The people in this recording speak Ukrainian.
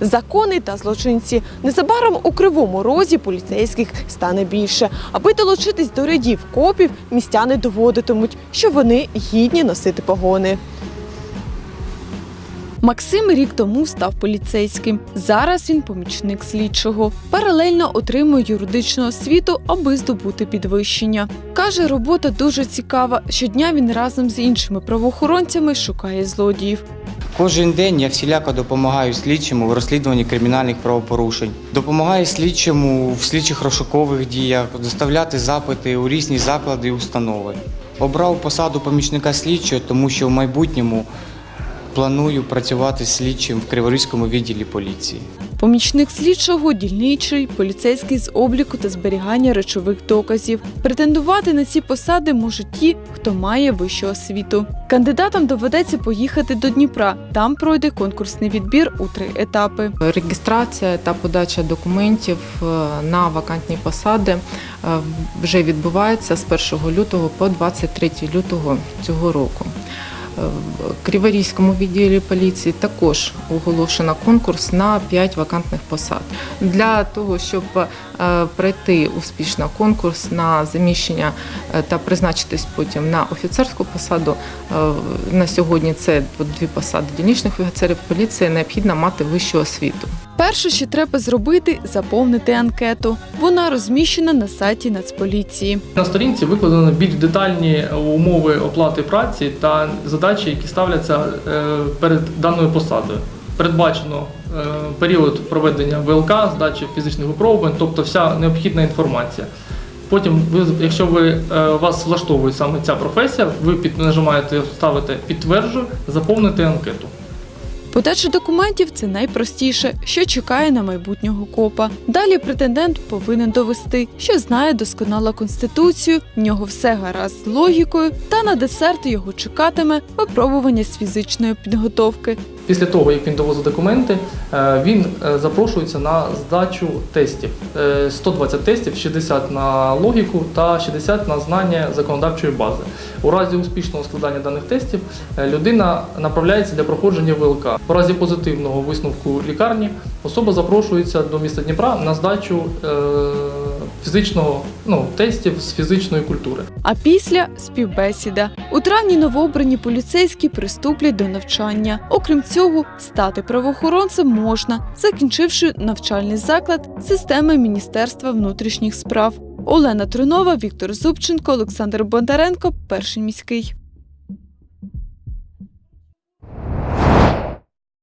Закони та злочинці. Незабаром у кривому розі поліцейських стане більше. Аби долучитись до рядів копів, містяни доводитимуть, що вони гідні носити погони. Максим рік тому став поліцейським. Зараз він помічник слідчого. Паралельно отримує юридичну освіту, аби здобути підвищення. Каже, робота дуже цікава. Щодня він разом з іншими правоохоронцями шукає злодіїв. Кожен день я всіляко допомагаю слідчому в розслідуванні кримінальних правопорушень. Допомагаю слідчому в слідчих розшукових діях, доставляти запити у різні заклади і установи. Обрав посаду помічника слідчого, тому що в майбутньому планую працювати слідчим в Криворізькому відділі поліції. Помічник слідчого, дільничий, поліцейський з обліку та зберігання речових доказів. Претендувати на ці посади можуть ті, хто має вищу освіту. Кандидатам доведеться поїхати до Дніпра. Там пройде конкурсний відбір у три етапи. Реєстрація та подача документів е, на вакантні посади е, вже відбувається з 1 лютого по 23 лютого цього року. В Криворізькому відділі поліції також оголошено конкурс на 5 вакантних посад. Для того, щоб е, пройти успішно конкурс на заміщення е, та призначитись потім на офіцерську посаду, е, на сьогодні це дві посади дільничних офіцерів поліції, необхідно мати вищу освіту. Перше, що треба зробити, заповнити анкету. Вона розміщена на сайті Нацполіції. На сторінці викладено більш детальні умови оплати праці та задачі, які ставляться е, перед даною посадою. Передбачено е, період проведення ВЛК, здачі фізичних випробувань, тобто вся необхідна інформація. Потім, якщо ви, е, вас влаштовує саме ця професія, ви під, нажимаєте ставите підтверджую, заповнити анкету. Подача документів це найпростіше, що чекає на майбутнього копа. Далі претендент повинен довести, що знає досконало конституцію, в нього все гаразд з логікою, та на десерт його чекатиме випробування з фізичної підготовки. Після того, як він довозить документи, е, він е, запрошується на здачу тестів. Е, 120 тестів, 60 на логіку та 60 на знання законодавчої бази. У разі успішного складання даних тестів е, людина направляється для проходження ВЛК. У разі позитивного висновку лікарні особа запрошується до міста Дніпра на здачу е, фізичного ну, тестів з фізичної культури. А після співбесіда. У травні новообрані поліцейські приступлять до навчання. Окрім цього, стати правоохоронцем можна, закінчивши навчальний заклад системи Міністерства внутрішніх справ. Олена Трунова, Віктор Зубченко, Олександр Бондаренко, перший міський.